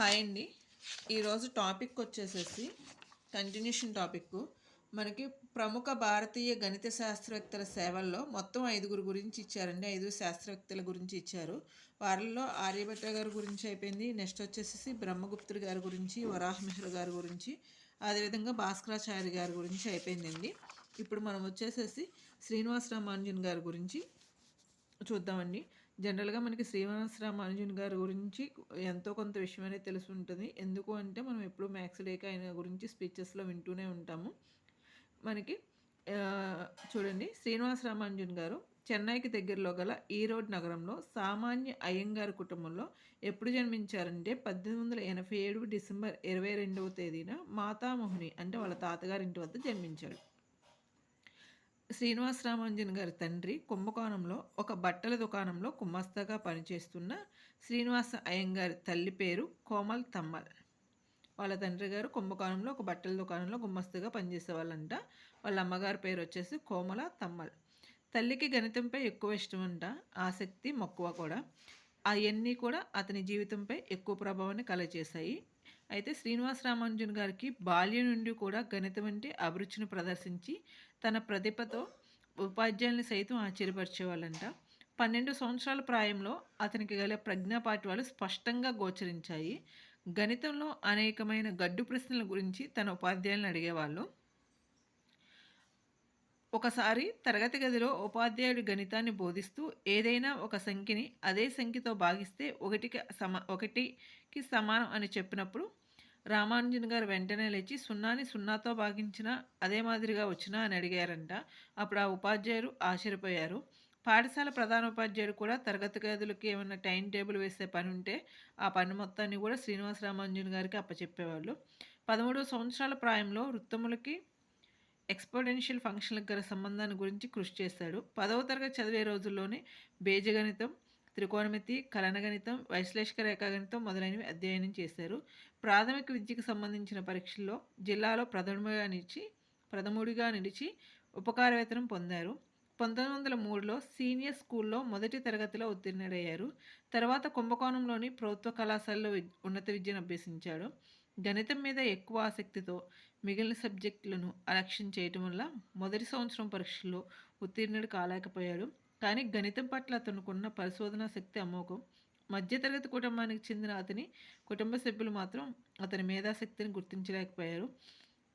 Hi అండి. ఈరోజు topic వచ్చేసేసి కంటిన్యూషన్ టాపిక్. మనకి ప్రముఖ భారతీయ గణిత శాస్త్రవేత్తల సేవల్లో మొత్తం ఐదుగురు గురించి ఇచ్చారండి. ఐదు శాస్త్రవేత్తల గురించి ఇచ్చారు. వారిలో ఆర్యభట్ట గారి గురించి అయిపోయింది. నెక్స్ట్ వచ్చేసేసి బ్రహ్మగుప్తుడు గారి గురించి వరాహమిహ్ర గారి గురించి అదేవిధంగా భాస్కరాచార్య గారి గురించి అయిపోయిందండి. ఇప్పుడు మనం వచ్చేసేసి శ్రీనివాస రామానుజన్ గారి గురించి చూద్దామండి. జనరల్గా మనకి శ్రీనివాస రామానుజన్ గారి గురించి ఎంతో కొంత విషయం అనేది తెలిసి ఉంటుంది ఎందుకు అంటే మనం ఎప్పుడు మ్యాథ్స్ డేకి ఆయన గురించి స్పీచెస్లో వింటూనే ఉంటాము. మనకి చూడండి శ్రీనివాస రామానుజన్ గారు చెన్నైకి దగ్గరలో గల ఈరోడ్ నగరంలో సామాన్య అయ్యంగారు కుటుంబంలో ఎప్పుడు జన్మించారంటే పద్దెనిమిది వందల ఎనభై ఏడు డిసెంబర్ ఇరవై రెండవ తేదీన మాతామోహిని అంటే వాళ్ళ తాతగారింటి వద్ద జన్మించాడు. శ్రీనివాసరామాంజన్ గారి తండ్రి కుంభకోణంలో ఒక బట్టల దుకాణంలో కుమ్మస్తగా పనిచేస్తున్న శ్రీనివాస అయ్యంగారి తల్లి పేరు కోమల్ తమ్మల్. వాళ్ళ తండ్రి గారు కుంభకోణంలో ఒక బట్టల దుకాణంలో గుమ్మస్తగా పనిచేసేవాళ్ళంట వాళ్ళ అమ్మగారి పేరు వచ్చేసి కోమల తమ్మల్. తల్లికి గణితంపై ఎక్కువ ఇష్టం అంట ఆసక్తి మక్కువ కూడా. అవన్నీ కూడా అతని జీవితంపై ఎక్కువ ప్రభావాన్ని కలగజేశాయి. అయితే శ్రీనివాస రామానుజన్ గారికి బాల్యం నుండి కూడా గణితం అంటే అభిరుచిని ప్రదర్శించి తన ప్రతిభతో ఉపాధ్యాయుల్ని సైతం ఆశ్చర్యపరిచేవాళ్ళంట. పన్నెండు సంవత్సరాల ప్రాయంలో అతనికి గల ప్రజ్ఞాపాఠ్యాలు స్పష్టంగా గోచరించాయి. గణితంలో అనేకమైన గడ్డు ప్రశ్నల గురించి తన ఉపాధ్యాయులను అడిగేవాళ్ళు. ఒకసారి తరగతి గదిలో ఉపాధ్యాయుడు గణితాన్ని బోధిస్తూ ఏదైనా ఒక సంఖ్యని అదే సంఖ్యతో భాగిస్తే ఒకటికి సమా ఒకటికి సమానం అని చెప్పినప్పుడు రామానుజన్ గారు వెంటనే లేచి సున్నాని సున్నాతో భాగించిన అదే మాదిరిగా వచ్చినా అని అడిగారంట. అప్పుడు ఆ ఉపాధ్యాయులు ఆశ్చర్యపోయారు. పాఠశాల ప్రధాన ఉపాధ్యాయుడు కూడా తరగతి గదులకి ఏమైనా టైం టేబుల్ వేసే పని ఉంటే ఆ పని మొత్తాన్ని కూడా శ్రీనివాస రామానుజన్ గారికి అప్పచెప్పేవాళ్ళు. పదమూడు సంవత్సరాల ప్రాయంలో వృత్తములకి ఎక్స్పోడెన్షియల్ ఫంక్షన్లకు గల సంబంధాన్ని గురించి కృషి చేశాడు. పదవ తరగతి చదివే రోజుల్లోనే బీజగణితం త్రికోణమితి కలనగణితం వైశ్లేషిక రేఖాగణితం మొదలైనవి అధ్యయనం చేశారు. ప్రాథమిక విద్యకు సంబంధించిన పరీక్షల్లో జిల్లాలో ప్రథముగా నిలిచి ప్రథముడిగా నిలిచి ఉపకారవేతనం పొందారు. పంతొమ్మిది వందల మూడులో సీనియర్ స్కూల్లో మొదటి తరగతిలో ఉత్తీర్ణుడయ్యారు. తర్వాత కుంభకోణంలోని ప్రభుత్వ కళాశాలలో ఉన్నత విద్యను అభ్యసించాడు. గణితం మీద ఎక్కువ ఆసక్తితో మిగిలిన సబ్జెక్టులను అలక్ష్యం చేయటం వల్ల మొదటి సంవత్సరం పరీక్షల్లో ఉత్తీర్ణుడు కాలేకపోయాడు. కానీ గణితం పట్ల అతనుకున్న పరిశోధన శక్తి అమోఘం. మధ్యతరగతి కుటుంబానికి చెందిన అతని కుటుంబ సభ్యులు మాత్రం అతని మేధాశక్తిని గుర్తించలేకపోయారు.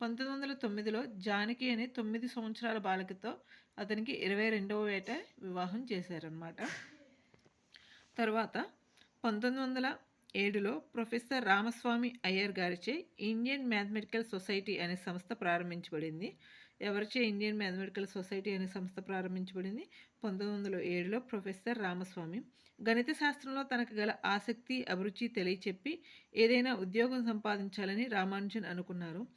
పంతొమ్మిది వందల తొమ్మిదిలో జానకి అనే తొమ్మిది సంవత్సరాల బాలికతో అతనికి ఇరవై రెండవ వేట వివాహం చేశారనమాట తర్వాత పంతొమ్మిది వందల ఏడులో ప్రొఫెసర్ రామస్వామి అయ్యర్ గారిచే ఇండియన్ మ్యాథమెటికల్ సొసైటీ అనే సంస్థ ప్రారంభించబడింది. ఎవరిచే ఇండియన్ మ్యాథమెటికల్ సొసైటీ అనే సంస్థ ప్రారంభించబడింది పంతొమ్మిది వందల ఏడులో ప్రొఫెసర్ రామస్వామి. గణిత శాస్త్రంలో తనకు గల ఆసక్తి అభిరుచి తెలియచెప్పి ఏదైనా ఉద్యోగం సంపాదించాలని రామానుజన్ అనుకున్నారు.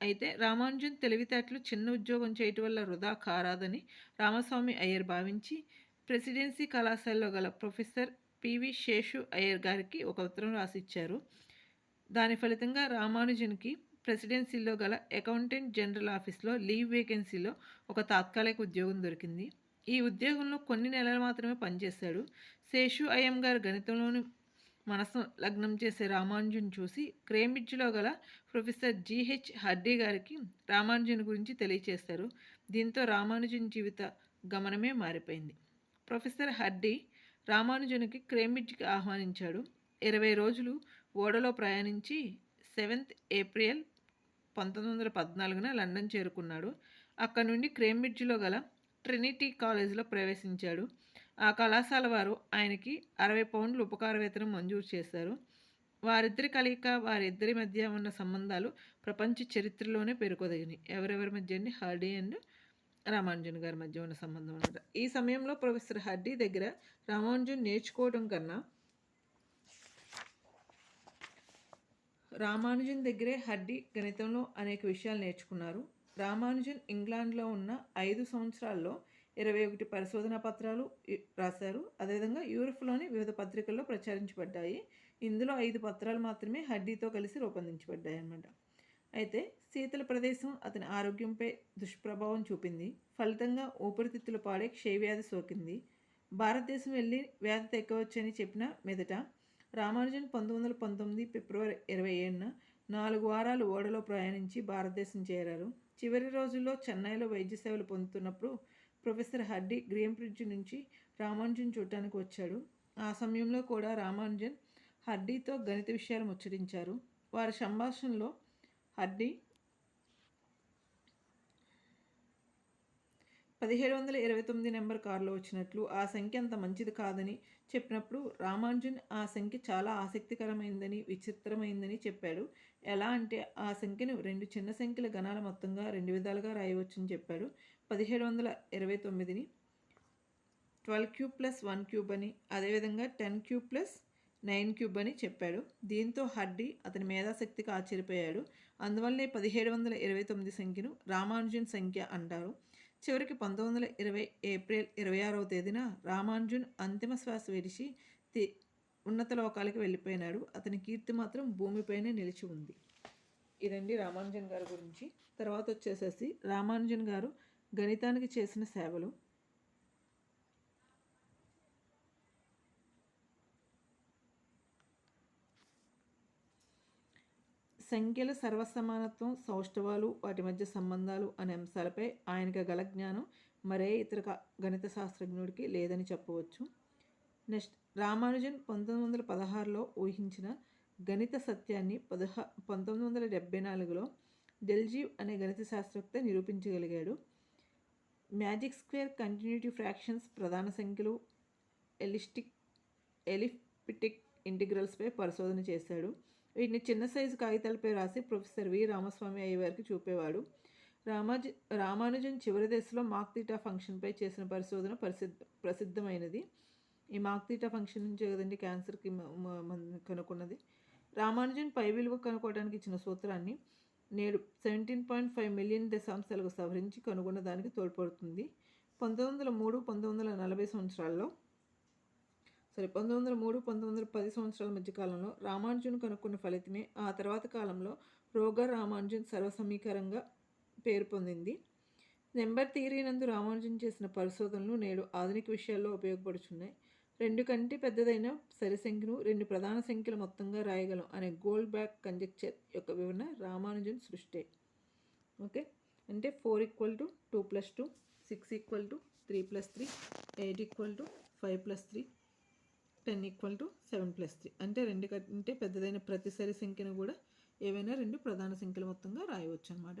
అయితే రామానుజన్ తెలివితేటలు చిన్న ఉద్యోగం చేయటం వల్ల వృధా కారాదని రామస్వామి అయ్యర్ భావించి ప్రెసిడెన్సీ కళాశాలలో గల ప్రొఫెసర్ పివి శేషు అయ్యర్ గారికి ఒక ఉత్తరం రాసిచ్చారు. దాని ఫలితంగా రామానుజన్కి ప్రెసిడెన్సీలో గల అకౌంటెంట్ జనరల్ ఆఫీస్లో లీవ్ వేకెన్సీలో ఒక తాత్కాలిక ఉద్యోగం దొరికింది. ఈ ఉద్యోగంలో కొన్ని నెలలు మాత్రమే పనిచేశాడు. శేషు అయ్యం గారు గణితంలోని మనసు లగ్నం చేసే రామానుజన్ చూసి క్రేమిడ్జ్లో గల ప్రొఫెసర్ జిహెచ్ హర్డీ గారికి రామానుజన్ గురించి తెలియచేస్తారు దీంతో రామానుజన్ జీవిత గమనమే మారిపోయింది. ప్రొఫెసర్ హర్డీ రామానుజన్కి క్రేమిడ్జ్కి ఆహ్వానించాడు. ఇరవై రోజులు ఓడలో ప్రయాణించి సెవెంత్ ఏప్రిల్ పంతొమ్మిది వందల పద్నాలుగున లండన్ చేరుకున్నాడు. అక్కడ నుండి క్రేంబ్రిడ్జ్లో గల ట్రినిటీ కాలేజీలో ప్రవేశించాడు. ఆ కళాశాల వారు ఆయనకి అరవై పౌండ్లు ఉపకార వేతనం మంజూరు చేశారు. వారిద్దరి కలయిక వారిద్దరి మధ్య ఉన్న సంబంధాలు ప్రపంచ చరిత్రలోనే పేర్కొదగినాయి ఎవరెవరి మధ్య అండి? హార్డీ అండ్ రామానుజన్ గారి మధ్య ఉన్న సంబంధం అనమాట ఈ సమయంలో ప్రొఫెసర్ హార్డీ దగ్గర రామానుజన్ నేర్చుకోవడం కన్నా రామానుజన్ దగ్గరే హడ్డి గణితంలో అనేక విషయాలు నేర్చుకున్నారు. రామానుజన్ ఇంగ్లాండ్లో ఉన్న ఐదు సంవత్సరాల్లో ఇరవై ఒకటి పరిశోధన పత్రాలు రాశారు. అదేవిధంగా యూరప్లోని వివిధ పత్రికల్లో ప్రచారించబడ్డాయి. ఇందులో ఐదు పత్రాలు మాత్రమే హడ్డీతో కలిసి రూపొందించబడ్డాయి అన్నమాట అయితే శీతల ప్రదేశం అతని ఆరోగ్యంపై దుష్ప్రభావం చూపింది. ఫలితంగా ఊపిరితిత్తులు పాడే క్షయవ్యాధి సోకింది. భారతదేశం వెళ్ళి వ్యాధి తెక్కవచ్చని చెప్పిన మెదట రామానుజన్ పంతొమ్మిది వందల పంతొమ్మిది ఫిబ్రవరి ఇరవై ఏడున నాలుగు వారాలు ఓడలో ప్రయాణించి భారతదేశం చేరారు. చివరి రోజుల్లో చెన్నైలో వైద్య సేవలు పొందుతున్నప్పుడు ప్రొఫెసర్ హర్డీ గ్రీన్ బ్రిడ్జ్ నుంచి రామానుజన్ చూడటానికి వచ్చాడు. ఆ సమయంలో కూడా రామానుజన్ హడ్డీతో గణిత విషయాలు ముచ్చరించారు వారి సంభాషణలో హడ్డీ పదిహేడు వందల ఇరవై తొమ్మిది నెంబర్ కారులో వచ్చినట్లు ఆ సంఖ్య అంత మంచిది కాదని చెప్పినప్పుడు రామానుజన్ ఆ సంఖ్య చాలా ఆసక్తికరమైందని విచిత్రమైందని చెప్పాడు. ఎలా అంటే ఆ సంఖ్యను రెండు చిన్న సంఖ్యల గణాల మొత్తంగా రెండు విధాలుగా రాయవచ్చని చెప్పాడు. పదిహేడు వందల ఇరవై తొమ్మిదిని twelve cube plus one cube అని అదేవిధంగా ten cube plus nine cube అని చెప్పాడు. దీంతో హడ్డి అతని మేధాశక్తికి ఆశ్చర్యపోయాడు. అందువల్లే పదిహేడు వందల ఇరవై తొమ్మిది సంఖ్యను రామానుజన్ సంఖ్య అంటారు. చివరికి పంతొమ్మిది వందల ఇరవై ఏప్రిల్ ఇరవై ఆరవ తేదీన రామానుజున్ అంతిమ శ్వాస విడిచి ఉన్నత లోకాలకి వెళ్ళిపోయినాడు. అతని కీర్తి మాత్రం భూమిపైనే నిలిచి ఉంది. ఇదండి రామానుజన్ గారి గురించి. తర్వాత వచ్చేసేసి రామానుజన్ గారు గణితానికి చేసిన సేవలు. సంఖ్యల సర్వసమానత్వం సౌష్ఠవాలు వాటి మధ్య సంబంధాలు అనే అంశాలపై ఆయనకి గల జ్ఞానం మరే ఇతర గణిత శాస్త్రజ్ఞుడికి లేదని చెప్పవచ్చు. నెక్స్ట్ రామానుజన్ పంతొమ్మిది వందల పదహారులో ఊహించిన గణిత సత్యాన్ని పదహ పంతొమ్మిది వందల డెబ్బై నాలుగులో డెల్జీవ్ అనే గణిత శాస్త్రవేత్త నిరూపించగలిగాడు. మ్యాజిక్ స్క్వేర్ కంటిన్యూటీ ఫ్రాక్షన్స్ ప్రధాన సంఖ్యలు ఎలిస్టిక్ ఎలిఫిటిక్ ఇంటిగ్రల్స్పై పరిశోధన చేశాడు. వీటిని చిన్న సైజు కాగితాలపై రాసి ప్రొఫెసర్ వి. రామస్వామి అయ్యవారికి చూపేవాడు. రామాజ రామానుజన్ చివరి దశలో మాక్తీటా ఫంక్షన్పై చేసిన పరిశోధన ప్రసిద్ధ ప్రసిద్ధమైనది. ఈ మాక్తీటా ఫంక్షన్ నుంచి కదండి క్యాన్సర్కి కనుక్కున్నది. రామానుజన్ పై విలువ కనుక్కోవడానికి ఇచ్చిన సూత్రాన్ని నేడు సెవెంటీన్ పాయింట్ ఫైవ్ మిలియన్ దశాంశాలకు సవరించి కనుగొన్న దానికి తోడ్పడుతుంది. పంతొమ్మిది వందల మూడు పంతొమ్మిది వందల నలభై సంవత్సరాల్లో సరే పంతొమ్మిది వందల మూడు పంతొమ్మిది వందల పది సంవత్సరాల మధ్య కాలంలో రామానుజన్ కనుక్కున్న ఫలితమే ఆ తర్వాత కాలంలో రోగర్ రామానుజన్ సర్వసమీకరంగా పేరు పొందింది. నెంబర్ థియరీ నందు రామానుజన్ చేసిన పరిశోధనలు నేడు ఆధునిక విషయాల్లో ఉపయోగపడుచున్నాయి. రెండు కంటే పెద్దదైన సరి సంఖ్యను రెండు ప్రధాన సంఖ్యలు మొత్తంగా రాయగలం అనే గోల్డ్ బ్యాక్ కంజెక్చర్ యొక్క వివరణ రామానుజన్ సృష్టి. ఓకే? అంటే four equal to two plus two six equal to three plus three eight equal to five plus three ten equal to seven plus three. అంటే రెండు కంటే పెద్దదైన ప్రతిసరి సంఖ్యను కూడా ఏవైనా రెండు ప్రధాన సంఖ్యలు మొత్తంగా రాయవచ్చు అనమాట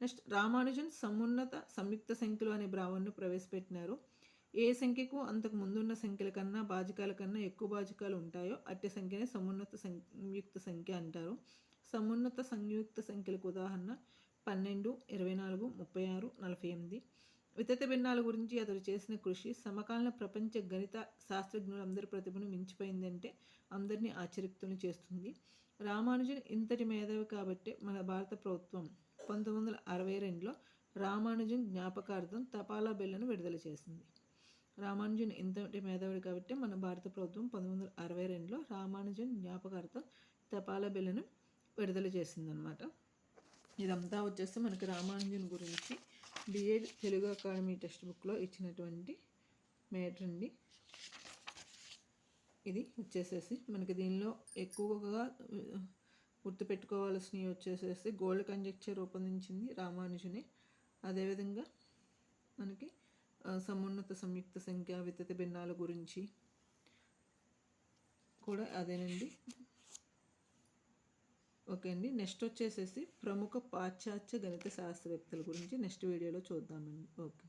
నెక్స్ట్ రామానుజన్ సమున్నత సంయుక్త సంఖ్యలు అనే భావనను ప్రవేశపెట్టినారు. ఏ సంఖ్యకు అంతకు ముందున్న సంఖ్యల కన్నా బాజకాల కన్నా ఎక్కువ బాజకాలు ఉంటాయో అట్టి సంఖ్యనే సమున్నత సంయుక్త సంఖ్య అంటారు. సమున్నత సంయుక్త సంఖ్యలకు ఉదాహరణ పన్నెండు ఇరవై నాలుగు ముప్పై ఆరు నలభై ఎనిమిది. వితత భిన్నాల గురించి అతడు చేసిన కృషి సమకాలీన ప్రపంచ గణిత శాస్త్రజ్ఞులందరి ప్రతిభను మించిపోయిందంటే అందరినీ ఆశ్చర్యక్తులు చేస్తుంది. రామానుజన్ ఇంతటి మేధావి కాబట్టి మన భారత ప్రభుత్వం పంతొమ్మిది వందల అరవై రెండులో రామానుజన్ జ్ఞాపకార్థం తపాలా బిల్లను విడుదల చేసింది. రామానుజన్ ఇంతటి మేధావుడు కాబట్టి మన భారత ప్రభుత్వం పంతొమ్మిది వందల అరవై రెండులో రామానుజన్ జ్ఞాపకార్థం తపాలా బిల్లను విడుదల చేసిందనమాట ఇదంతా వచ్చేసి మనకి రామానుజన్ గురించి బిఎడ్ తెలుగు అకాడమీ టెక్స్ట్ బుక్లో ఇచ్చినటువంటి మ్యాటర్ అండి. ఇది వచ్చేసేసి మనకి దీనిలో ఎక్కువగా గుర్తుపెట్టుకోవాల్సినవి వచ్చేసేసి గోల్డ్ కంజెక్చర్ రూపొందించింది రామానుజుని. అదేవిధంగా మనకి సమున్నత సంయుక్త సంఖ్య వితత భిన్నాల గురించి కూడా అదేనండి. ఓకే అండి. నెక్స్ట్ వచ్చేసేసి ప్రముఖ పాశ్చాత్య గణిత శాస్త్రవేత్తల గురించి నెక్స్ట్ వీడియోలో చూద్దామండి. ఓకే.